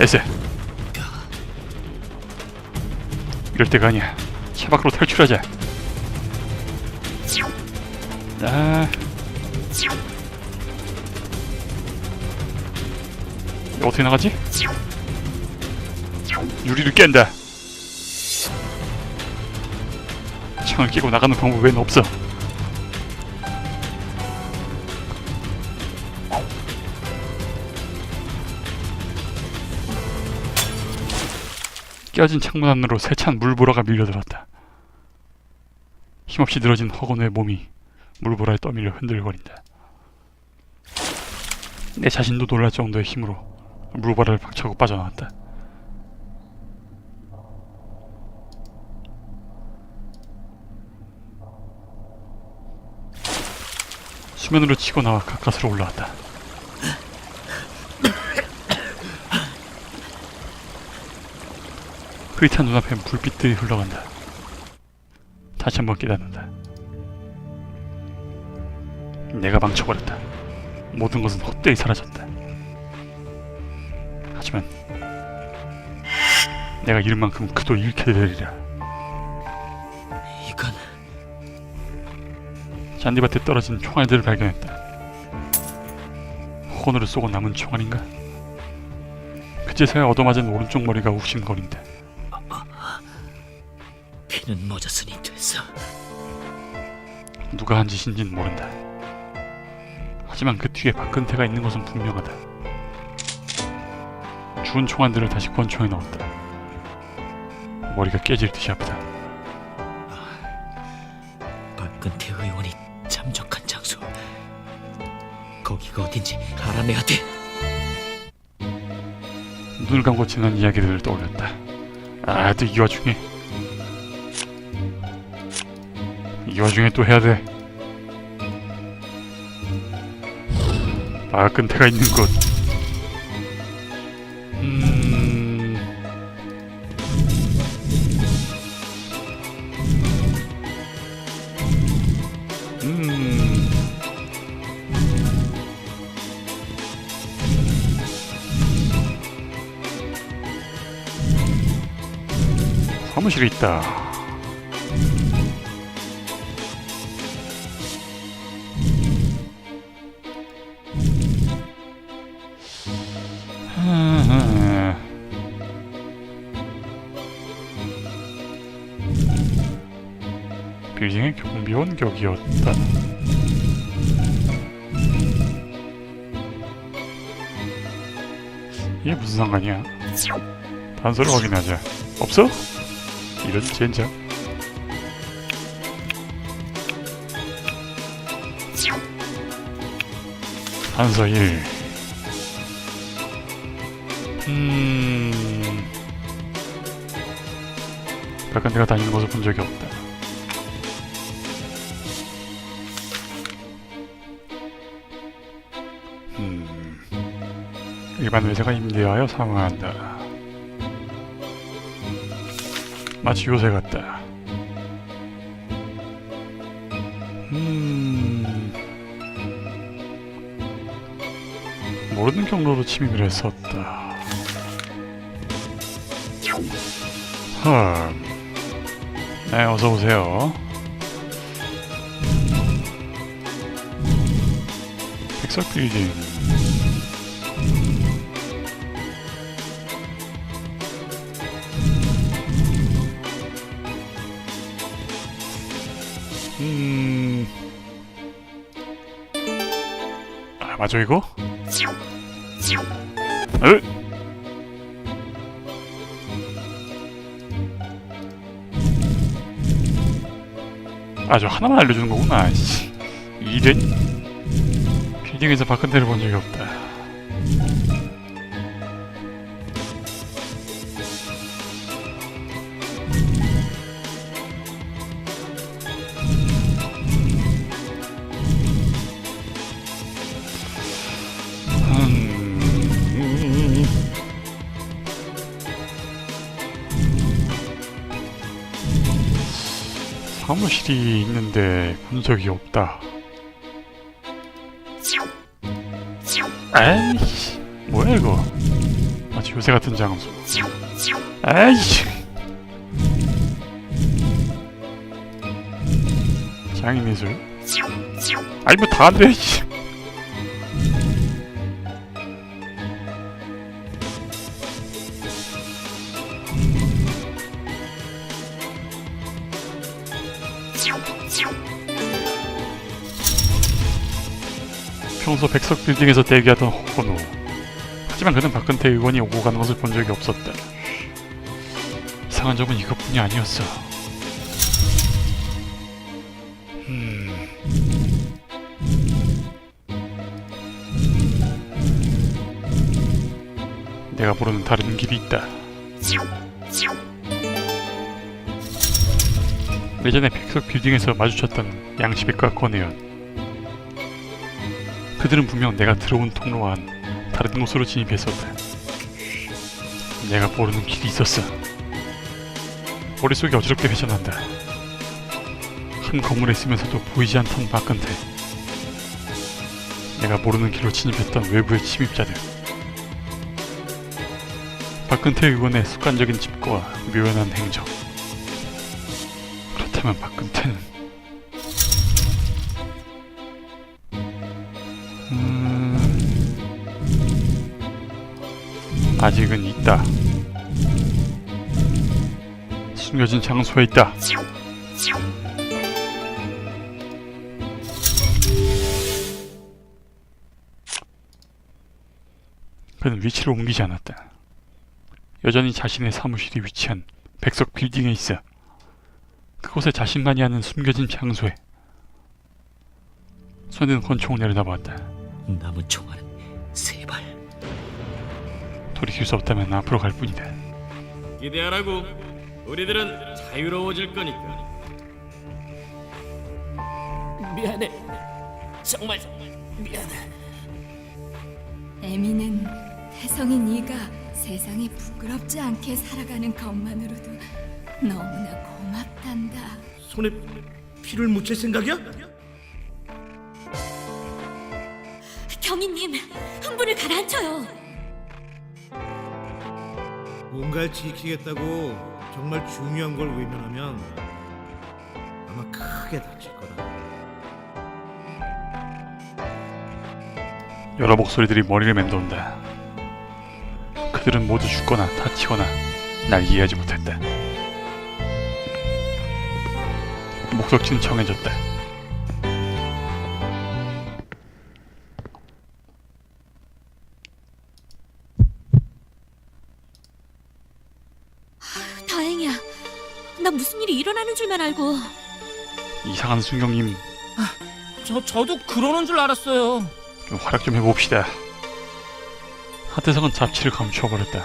에세. 이럴 때가 아니야. 차 밖으로 탈출하자. 아. 어떻게 나가지? 유리를 깬다. 창을 깨고 나가는 방법 외엔 없어 깨진 창문 안으로 세찬 물보라가 밀려들었다. 힘없이 늘어진 허건의 몸이 물보라에 떠밀려 흔들거린다. 내 자신도 놀랄 정도의 힘으로 물보라를 박차고 빠져나왔다. 수면으로 치고 나와 가까스로 올라왔다. 흐릿한 눈앞에 불빛들이 흘러간다. 다시 한번 깨닫는다. 내가 망쳐버렸다. 모든 것은 헛되이 사라졌다. 하지만 내가 잃을 만큼 그도 잃게 되리라. 이건 잔디밭에 떨어진 총알들을 발견했다. 호너를 쏘고 남은 총알인가? 그제서야 얻어맞은 오른쪽 머리가 욱신거린다. 피는 멎었으니 됐어. 누가 한 짓인진 모른다. 하지만 그 뒤에 박근태가 있는 것은 분명하다. 죽은 총알들을 다시 권총에 넣었다. 머리가 깨질 듯이 아프다. 박근태 의원이 참적한 장소. 거기가 어딘지 알아내야 돼. 눈을 감고 지난 이야기들을 떠올렸다. 아, 또이 와중에 이 와중에 또 해야 돼. 박근태가 있는 곳. 음. 음. 사무실에 있다. 빌딩의 경비원 격이었다. 이게 무슨 상관이야? 단서를 확인하자. 없어? 이런 젠장. 단서 1. 음. 박근혜가 다니는 곳을 본 적이 없다. 일반 회사가 임대하여 사망한다. 마치 요새 같다. 음. 모르는 경로로 침입을 했었다. 흠. 네, 어서 오세요. 백석 빌딩. 맞아 이거? 으! 아, 저 하나만 알려주는 거구나. 씨. 이런 빌딩에서 박근태를 본 적이 없다. 사무실이 있는데 본 적이 없다. 에이씨, 뭐야 이거? 마치 요새 같은 장소. 에이씨. 장인 미술. 아니 뭐다 안 돼. 평소 백석 빌딩에서 대기하던 호노. 하지만 그는 박근태 의원이 오고 가는 것을 본 적이 없었다. 이상한 점은 이것뿐이 아니었어. 음. 내가 모르는 다른 길이 있다. 예전에 백석 빌딩에서 마주쳤던 양시백과 권혜연. 그들은 분명 내가 들어온 통로와는 다른 곳으로 진입했었다. 내가 모르는 길이 있었어. 머릿속이 어지럽게 회전한다. 한 건물에 있으면서도 보이지 않던 박근태. 내가 모르는 길로 진입했던 외부의 침입자들. 박근태 의원의 습관적인 집거와 묘연한 행적. 그렇다면 박근태는 아직은 있다. 숨겨진 장소에 있다. 그는 위치를 옮기지 않았다. 여전히 자신의 사무실이 위치한 백석 빌딩에 있어. 그곳에 자신만이 아는 숨겨진 장소에 손에는 권총을 내려다보았다. 남은 총알은 세 발. 돌이킬 수 없다면 앞으로 갈 뿐이다. 기대하라고. 우리들은 자유로워질 거니까. 미안해. 정말 미안해. 에미는 태성이 네가 세상에 부끄럽지 않게 살아가는 것만으로도 너무나 고맙단다. 손에 피를 묻힐 생각이야? 경희님, 흥분을 가라앉혀요. 뭔가를 지키겠다고 정말 중요한 걸 외면하면 아마 크게 다칠 거다. 여러 목소리들이 머리를 맴돈다. 그들은 모두 죽거나 다치거나 날 이해하지 못했다. 목적지는 정해졌다. 알고. 이상한 순경님 저 저도 그러는 줄 알았어요. 좀 활약 좀 해봅시다. 하태성은 잡치를 감추어버렸다.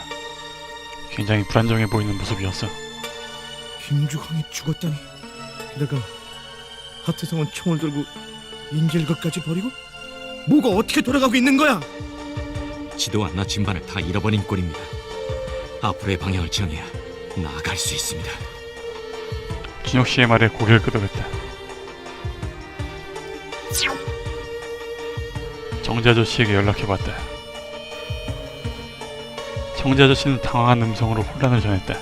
굉장히 불안정해 보이는 모습이었어. 김주황이 죽었다니. 게다가 하태성은 총을 들고 인질것까지 버리고 뭐가 어떻게 돌아가고 있는 거야? 지도와 나침반을 다 잃어버린 꼴입니다. 앞으로의 방향을 정해야 나아갈 수 있습니다. 준혁 씨의 말에 고개를 끄덕였다. 정재 아저씨에게 연락해봤다. 정재 아저씨는 당황한 음성으로 혼란을 전했다.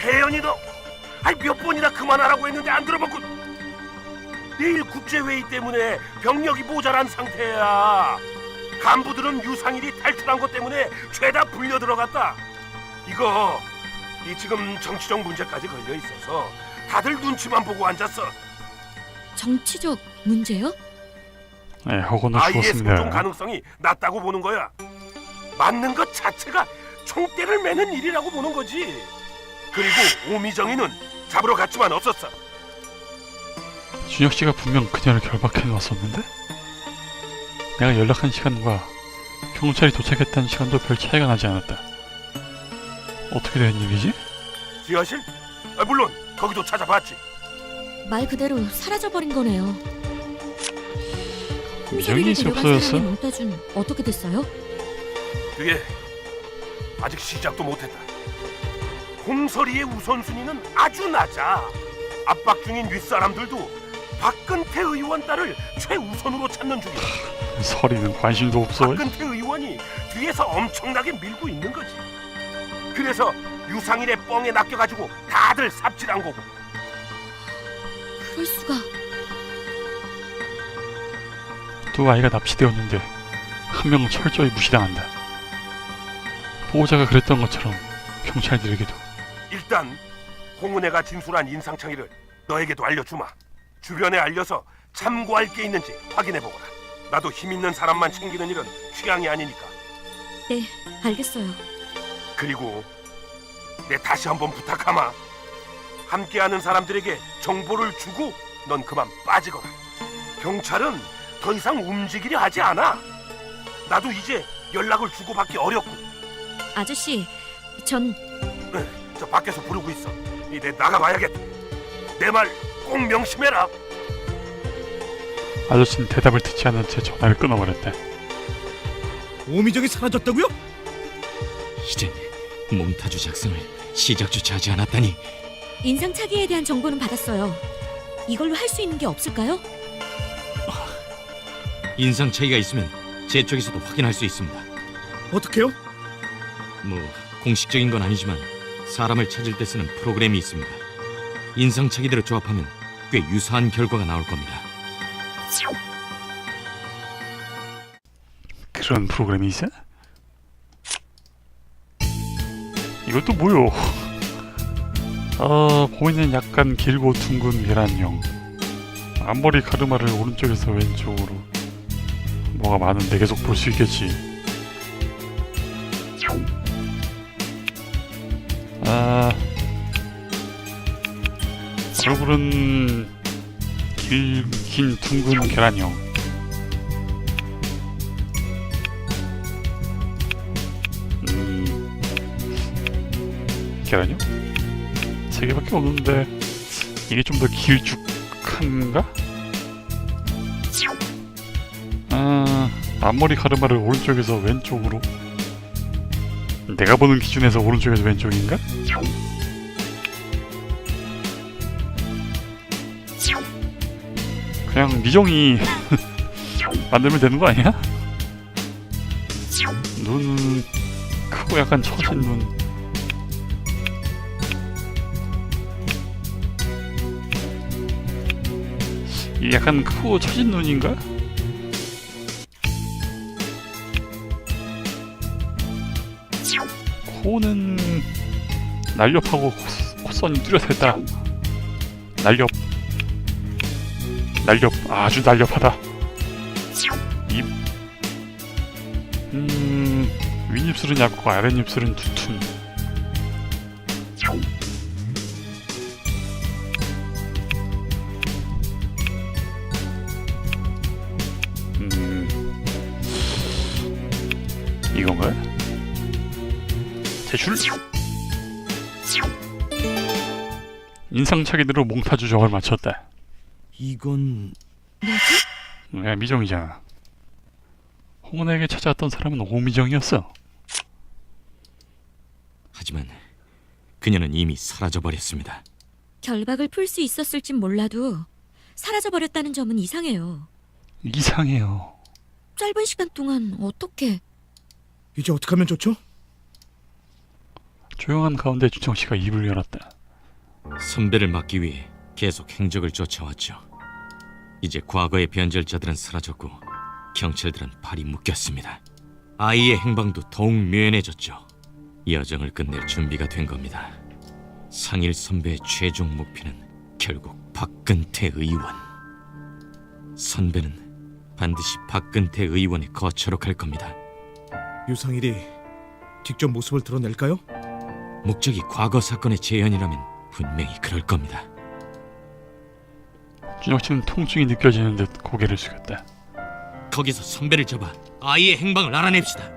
혜연이도 아니 몇 번이나 그만하라고 했는데 안 들어먹고 내일 국제회의 때문에 병력이 모자란 상태야 간부들은 유상일이 탈출한 것 때문에 죄다 불려 들어갔다 이거 이 지금 정치적 문제까지 걸려 있어서 다들 눈치만 보고 앉았어 정치적 문제요? 네, 허건은 아이의 생존 죽었습니다. 가능성이 낮다고 보는 거야 맞는 것 자체가 총대를 매는 일이라고 보는 거지 그리고 오미정이는 잡으러 갔지만 없었어 준혁 씨가 분명 그녀를 결박해 놓았었는데? 내가 연락한 시간과 경찰이 도착했다는 시간도 별 차이가 나지 않았다. 어떻게 된 일이지? 지하실? 아, 물론 거기도 찾아봤지. 말 그대로 사라져버린 거네요. 있어 없어졌어? 몽따준 어떻게 됐어요? 그게 아직 시작도 못했다. 홍설이의 우선순위는 아주 낮아. 압박 중인 윗사람들도 박근태 의원 딸을 최우선으로 찾는 중이다. 서리는 관심도 없어. 박근태 의원이 뒤에서 엄청나게 밀고 있는 거지. 그래서 유상일의 뻥에 낚여가지고 다들 삽질한 거고. 그럴 수가. 두 아이가 납치되었는데 한 명은 철저히 무시당한다. 보호자가 그랬던 것처럼 경찰들에게도 일단 홍은혜가 진술한 인상창의를 너에게도 알려주마. 주변에 알려서 참고할 게 있는지 확인해보거라. 나도 힘 있는 사람만 챙기는 일은 취향이 아니니까. 네, 알겠어요. 그리고 내 다시 한번 부탁하마. 함께하는 사람들에게 정보를 주고 넌 그만 빠지거라. 경찰은 더 이상 움직이려 하지 않아. 나도 이제 연락을 주고받기 어렵고 아저씨, 전저 밖에서 부르고 있어. 이내 나가봐야겠다. 내 말 꼭 명심해라. 아저씨는 대답을 듣지 않은 채 전화를 끊어버렸다. 오미정이 사라졌다고요? 이젠 몽타주 작성을 시작조차 하지 않았다니 인상착의에 대한 정보는 받았어요. 이걸로 할 수 있는 게 없을까요? 인상 차이가 있으면 제 쪽에서도 확인할 수 있습니다. 어떻게요? 뭐 공식적인 건 아니지만 사람을 찾을 때 쓰는 프로그램이 있습니다. 인상 차기대로 조합하면 꽤 유사한 결과가 나올 겁니다. 그런 프로그램이 있어? 이것도 뭐요? 어, 보이는 약간 길고 둥근 계란형. 앞머리 가르마를 오른쪽에서 왼쪽으로. 뭐가 많은데 계속 볼 수 있겠지. 아, 얼굴은 길, 긴 둥근 계란형. 계란이요? 세 개밖에 없는데 이게 좀 더 길쭉한가? 아, 앞머리 가르마를 오른쪽에서 왼쪽으로 내가 보는 기준에서 오른쪽에서 왼쪽인가? 그냥 미정이 만들면 되는 거 아니야? 눈 크고 약간 처진 눈. 약간 크고 처진 눈인가? 코는 날렵하고 콧- 콧선이 뚜렷했다. 날렵. 날렵. 아주 날렵하다. 입. 음, 윗입술은 얇고 아랫입술은 두툼. 제출. 인상착의대로 몽타주 적을 맞췄다. 이건 왜 미정이잖아. 홍은에게 찾아왔던 사람은 오미정이었어. 하지만 그녀는 이미 사라져 버렸습니다. 결박을 풀 수 있었을진 몰라도 사라져 버렸다는 점은 이상해요. 이상해요. 짧은 시간 동안 어떻게 이제 어떻게 하면 좋죠? 조용한 가운데 준정 씨가 입을 열었다. 선배를 막기 위해 계속 행적을 쫓아왔죠. 이제 과거의 변절자들은 사라졌고 경찰들은 발이 묶였습니다. 아이의 행방도 더욱 묘연해졌죠. 여정을 끝낼 준비가 된 겁니다. 상일 선배의 최종 목표는 결국 박근태 의원. 선배는 반드시 박근태 의원의 거처로 갈 겁니다. 유상일이 직접 모습을 드러낼까요? 목적이 과거 사건의 재현이라면 분명히 그럴 겁니다. 준정 씨는 통증이 느껴지는 듯 고개를 숙였다. 거기서 선배를 잡아 아이의 행방을 알아냅시다.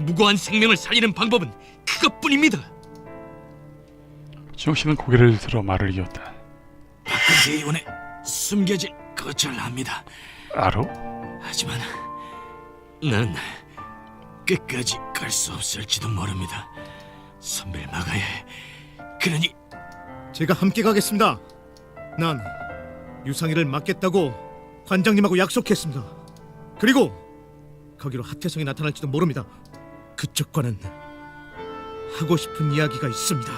무고한 생명을 살리는 방법은 그것뿐입니다. 준정 씨는 고개를 들어 말을 이었다. 박근혜 의원의 숨겨진 거절을 합니다. 알아? 하지만 난 끝까지 갈 수 없을지도 모릅니다. 선배를 막아야 해. 그러니 제가 함께 가겠습니다. 난 유상이를 맡겠다고 관장님하고 약속했습니다. 그리고 거기로 하태성이 나타날지도 모릅니다. 그쪽과는 하고 싶은 이야기가 있습니다.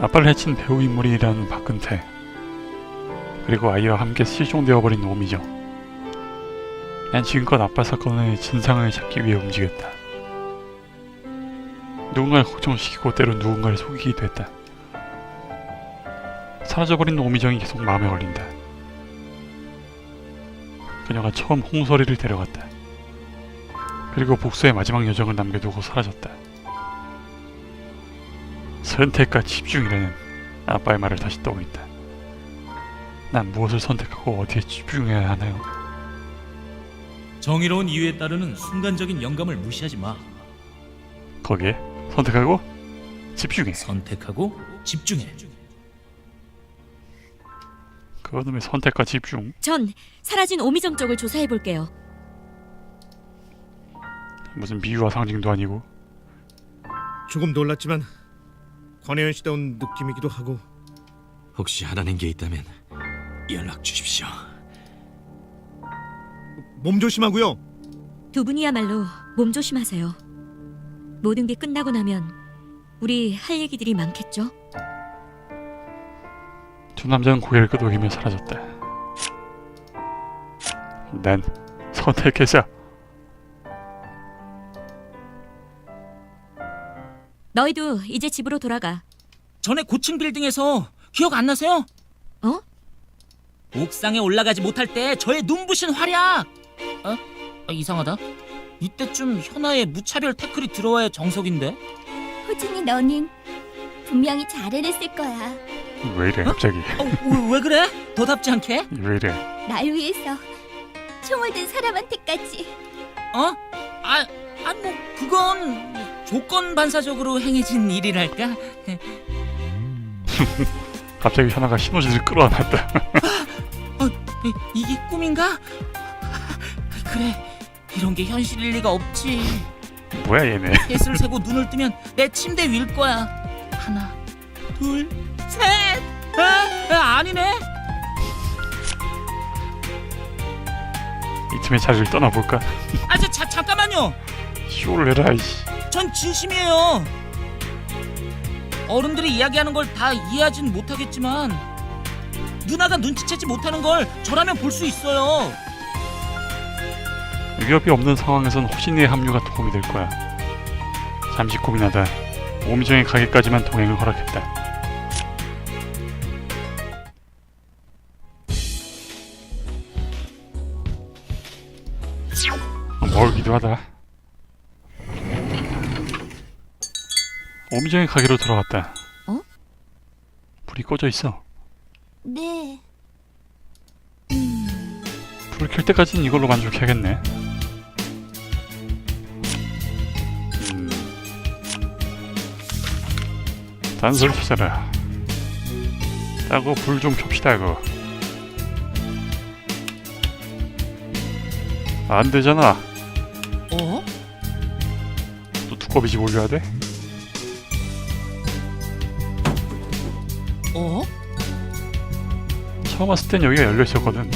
아빠를 해친 배우 인물이라는 박근태 그리고 아이와 함께 실종되어버린 오미정 난 지금껏 아빠 사건의 진상을 찾기 위해 움직였다 누군가를 걱정시키고 때론 누군가를 속이기도 했다 사라져버린 오미정이 계속 마음에 걸린다 그녀가 처음 홍설이를 데려갔다 그리고 복수의 마지막 여정을 남겨두고 사라졌다 선택과 집중이라는 아빠의 말을 다시 떠올린다. 난 무엇을 선택하고 어디에 집중해야 하나요? 정의로운 이유에 따르는 순간적인 영감을 무시하지 마. 거기에 선택하고 집중해. 선택하고 집중해. 그놈의 선택과 집중. 전 사라진 오미정 쪽을 조사해 볼게요. 무슨 비유와 상징도 아니고 조금 놀랐지만 권혜연 씨다운 느낌이기도 하고 혹시 하라는 게 있다면 연락 주십시오. 몸 조심하고요. 두 분이야말로 몸 조심하세요. 모든 게 끝나고 나면 우리 할 얘기들이 많겠죠? 두 남자는 고개를 끄덕이며 사라졌다. 난 선택했어. 너희도 이제 집으로 돌아가. 전에 고층 빌딩에서 기억 안 나세요? 어? 옥상에 올라가지 못할 때 저의 눈부신 활약. 어? 아, 이상하다. 이때쯤 현아의 무차별 태클이 들어와야 정석인데. 호중이 너는 분명히 잘 해냈을 거야. 왜 이래 갑자기? 어, 왜, 왜 그래? 더답지 않게? 왜 이래? 날 위해서 총을 든 사람한테까지. 어? 아, 아, 뭐 그건 조건 반사적으로 행해진 일이랄까. 갑자기 현아가 신호지를 끌어안았다. 어, 이, 이게 꿈인가? 그래, 이런 게 현실일 리가 없지. 뭐야 얘네? 햇을 세고 눈을 뜨면 내 침대 위일 거야. 하나, 둘, 셋. 아, 아, 아니네. 이 틈에 자리를 떠나볼까? 아, 저, 자, 잠깐만요. 쇼를 해라 이씨. 전 진심이에요. 어른들이 이야기하는 걸 다 이해하진 못하겠지만 누나가 눈치채지 못하는 걸 저라면 볼 수 있어요. 위협이 없는 상황에선 호신이의 합류가 도움이 될 거야. 잠시 고민하다 오미정의 가게까지만 동행을 허락했다. 멀기도 하다. 오미정의 가게로 들어갔다. 어? 불이 꺼져 있어. 네. 불을 켤 때까지는 이걸로 만족해야겠네. 단서를 찾아라. 따고 불 좀 켭시다고. 안 되잖아. 어? 또 두꺼비 집 올려야 돼? 어? 처음 왔을 땐 여기가 열려 있었거든.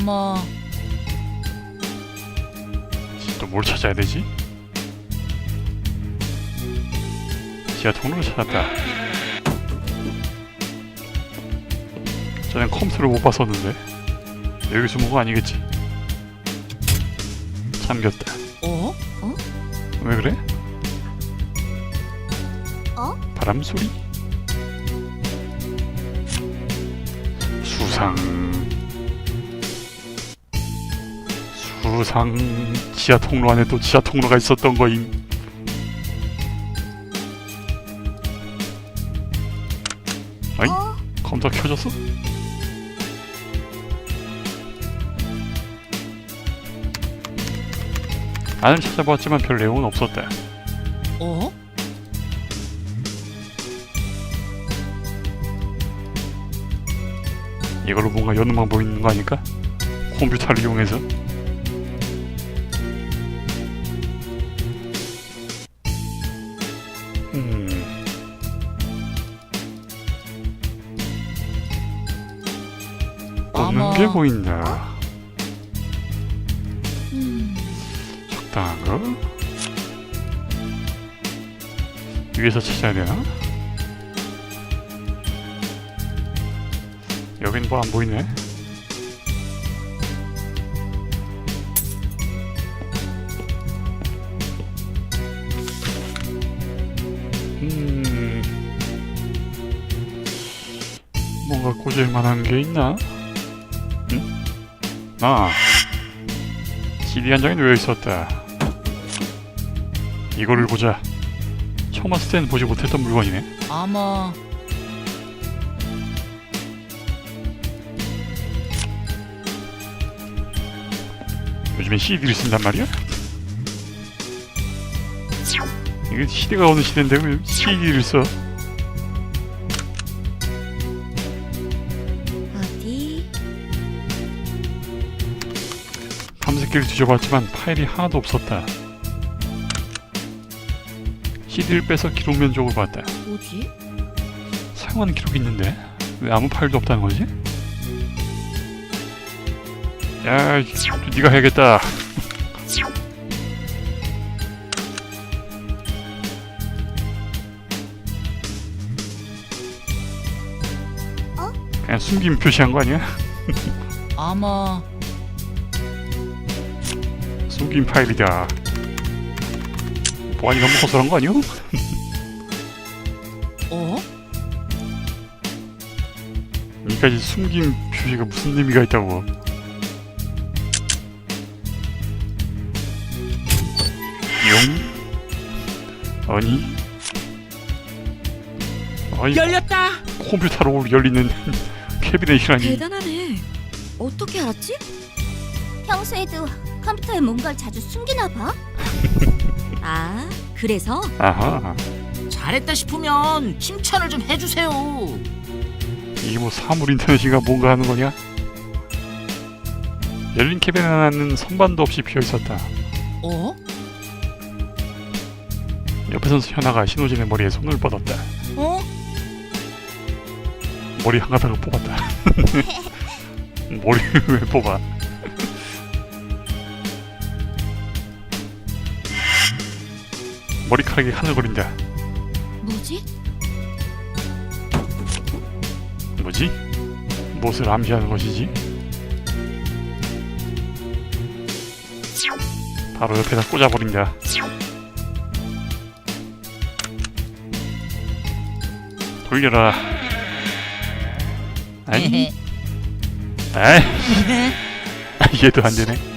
아마 또 뭘 찾아야 되지? 지하 통로를 찾았다. 전엔 컴퓨터를 못 봤었는데 여기 숨은 거 아니겠지? 잠겼다. 어? 왜 그래? 어? 바람 소리? 수상 수상 지하 통로 안에 또 지하 통로가 있었던 거임. 아이 어? 컴퓨터 켜졌어? 안을 찾아보았지만 별 내용은 없었다. 어? 이걸로 뭔가 여는 방법이 있는 거 아닐까? 컴퓨터를 이용해서 보인다. 음, 적당한 거? 위에서 찾아야 되나? 여긴 뭐 안 보이네. 음, 뭔가 꽂을 만한 게 있나? 응? 아, CD 한 장이 놓여 있었다. 이거를 보자. 처음 왔을 땐 보지 못했던 물건이네. 아마 요즘엔 CD를 쓴단 말이야? 이게 시대가 어느 시대인데 왜 CD를 써? 밤새끼를 뒤져봤지만 파일이 하나도 없었다. CD를 빼서 기록 면적을 봤다. 뭐지? 사용한 기록이 있는데 왜 아무 파일도 없다는 거지? 야, 이- 네가 해야겠다. 그냥 숨김 표시한 거 아니야? 아마 숨긴 파일이다. 보안이 너무 허술한 거 아니오? 어? 여기까지 숨긴 표시가 무슨 의미가 있다고? 용? 아니? 아니 열렸다. 컴퓨터로 열리는 캐비넷이라니 대단하네. 어떻게 알았지? 평소에도 컴퓨터에 뭔가를 자주 숨기나 봐. 아, 그래서 아하 잘했다 싶으면 칭찬을 좀 해주세요. 이게 뭐 사물 인터넷인가 뭔가 하는 거냐? 열린 캐비넷 안은 선반도 없이 비어 있었다. 어? 옆에선 현아가 신호진의 머리에 손을 뻗었다. 어? 머리 한 가닥을 뽑았다. 머리를 왜 뽑아? 머리카락이 하늘거린다. 뭐지? 뭐지? 무엇을 암시하는 것이지? 바로 옆에다 꽂아버린다. 돌려라. 아니, 아이, 얘도 안 되네.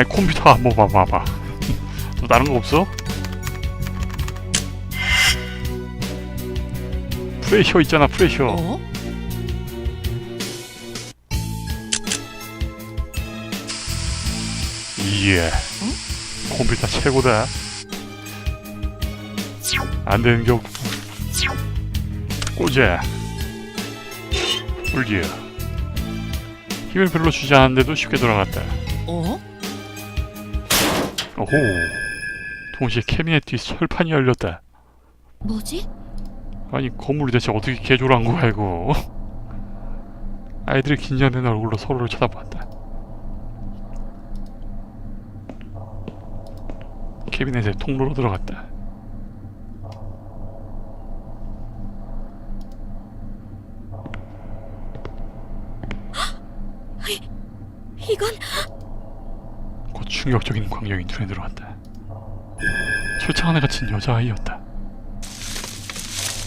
아이 컴퓨터 한번 봐봐봐. 또 다른 거 없어? 프레셔 있잖아 프레셔. 어? 이예. 컴퓨터 최고다. 안 되는 게 없고. 꽂아. 올려. 힘을 별로 주지 않았는데도 쉽게 돌아갔다. 어? 오호. 동시에 캐비넷 뒤 철판이 열렸다. 뭐지? 아니 건물이 대체 어떻게 개조한 거야 이거? 아이들이 긴장된 얼굴로 서로를 쳐다보았다. 캐비넷의 통로로 들어갔다. 이건 곧 충격적인 광경이 눈에 들어왔다. 철창 안에 갇힌 여자아이였다.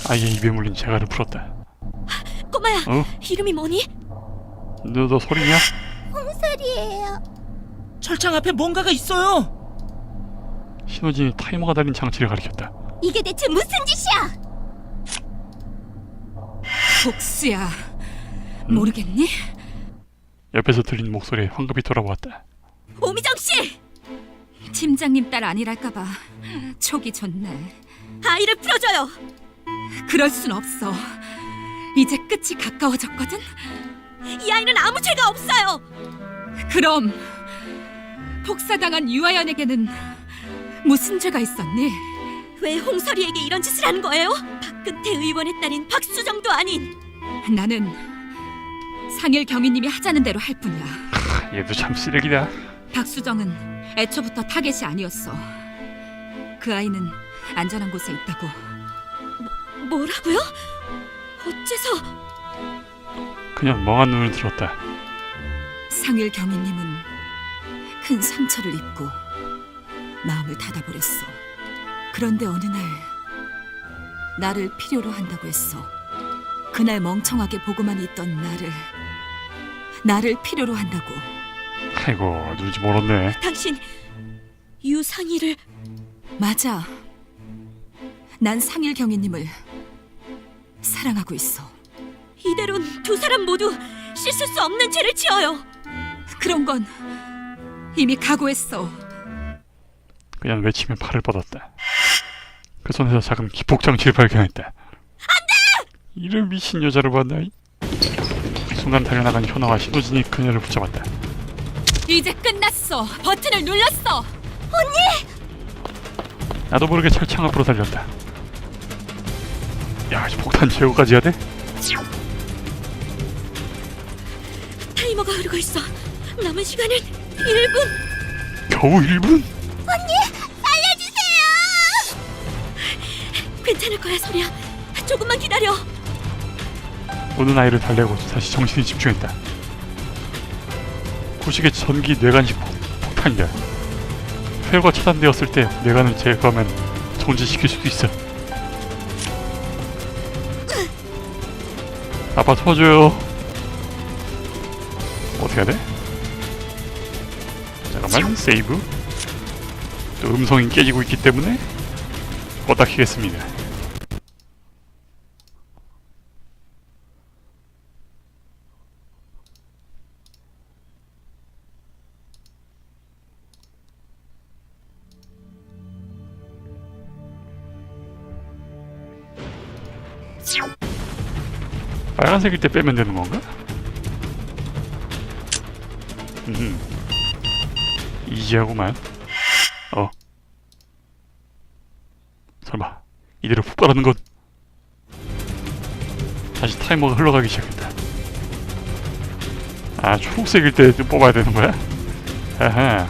아이의 입에 물린 재갈을 풀었다. 꼬마야. 어? 이름이 뭐니? 너, 너 소리냐? 홍설이에요. 철창 앞에 뭔가가 있어요. 신호진이 타이머가 달린 장치를 가리켰다. 이게 대체 무슨 짓이야? 복수야. 모르겠니? 옆에서 들린 목소리에 황급히 돌아보았다. 오미정 씨. 팀장님 딸 아니랄까봐 촉이 좋네. 아이를 풀어줘요. 그럴 순 없어. 이제 끝이 가까워졌거든. 이 아이는 아무 죄가 없어요. 그럼 복사당한 유아연에게는 무슨 죄가 있었니? 왜 홍설이에게 이런 짓을 하는 거예요? 박근태 의원의 딸인 박수정도 아닌 나는 상일 경위님이 하자는 대로 할 뿐이야. 얘도 참 쓰레기다. 박수정은 애초부터 타겟이 아니었어. 그 아이는 안전한 곳에 있다고. 뭐라고요? 어째서 그냥 멍한 눈을 들었다. 상일 경위님은 큰 상처를 입고 마음을 닫아버렸어. 그런데 어느 날 나를 필요로 한다고 했어. 그날 멍청하게 보고만 있던 나를 나를 필요로 한다고. 아이고 누군지 모르네. 당신 유상희를 맞아. 난 상일 경위님을 사랑하고 있어. 이대로는 두 사람 모두 씻을 수 없는 죄를 지어요. 그런 건 이미 각오했어. 그냥 외치며 팔을 뻗었다. 그 손에서 작은 기폭장치를 발견했다. 안돼! 이런 미친 여자를 봤나? 이? 순간 달려나간 현아와 신호진이 그녀를 붙잡았다. 이제 끝났어. 버튼을 눌렀어. 나도 모르게 철창 앞으로 달렸다. 야, 이 폭탄 제거까지 해야 돼? 타이머가 흐르고 있어. 남은 시간은 1분. 겨우 1분? 괜찮을 거야, 소리야. 조금만 기다려. 우는 아이를 달래고 다시 정신이 집중했다. 구식의 전기 뇌간식 폭, 폭탄이다. 폐가 차단되었을 때 뇌간을 제거하면 정지시킬 수도 있어. 아빠 도와줘요. 어떻게 해야 돼? 잠깐만 세이브. 또 음성이 깨지고 있기 때문에 껐다 키겠습니다. 빨간색일 때 빼면 되는 건가? 음. 이지하구만. 어. 설마 이대로 푹 빠르는 건? 다시 타이머가 흘러가기 시작했다. 아 초록색일 때 뽑아야 되는 거야? 아하.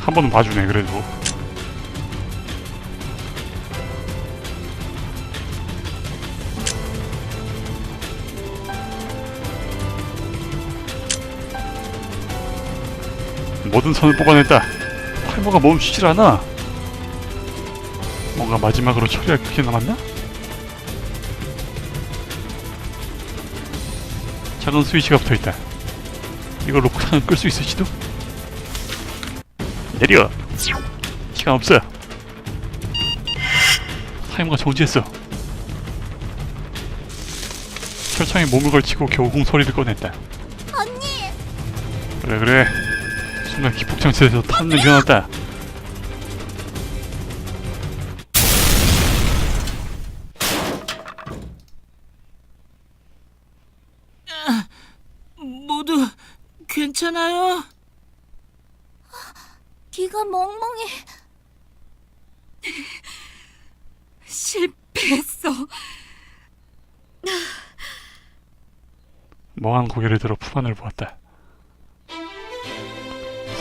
한 번은 봐주네 그래도. 모든 선을 뽑아냈다. 탈모가 멈추질 않아. 뭔가 마지막으로 처리할 게 남았나? 작은 스위치가 붙어있다. 이걸로 폭탄을 끌 수 있을지도? 내려! 시간 없어! 타이머가 정지했어. 철창에 몸을 걸치고 겨우 홍소리를 꺼냈다. 언니, 그래 그래 순간 기폭장치에서 탄 냄새 났다 모두 괜찮아요? 귀가 멍멍해. 실패했어. 멍한 고개를 들어 푸만을 보았다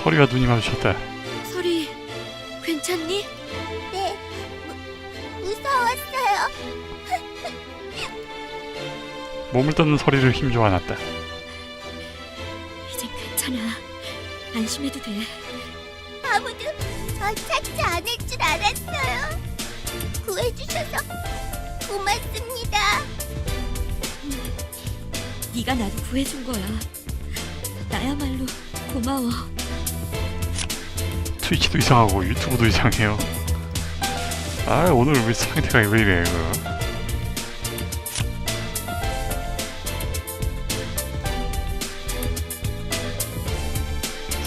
서리와 눈이 마주쳤다 소리, 괜찮니? 네, 무, 무서웠어요. 몸을 떠는 서리를 힘줘 안았다 이제 괜찮아. 안심해도 돼. 아무도 저 찾지 않을 줄 알았어요. 구해주셔서 고맙습니다. 네가 나를 구해준 거야. 나야말로 고마워. 트위치도 이상하고 유튜브도 이상해요 아 오늘 왜 상태가 왜 이래 이거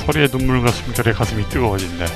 허리에 눈물과 숨결에 가슴이 뜨거워진다.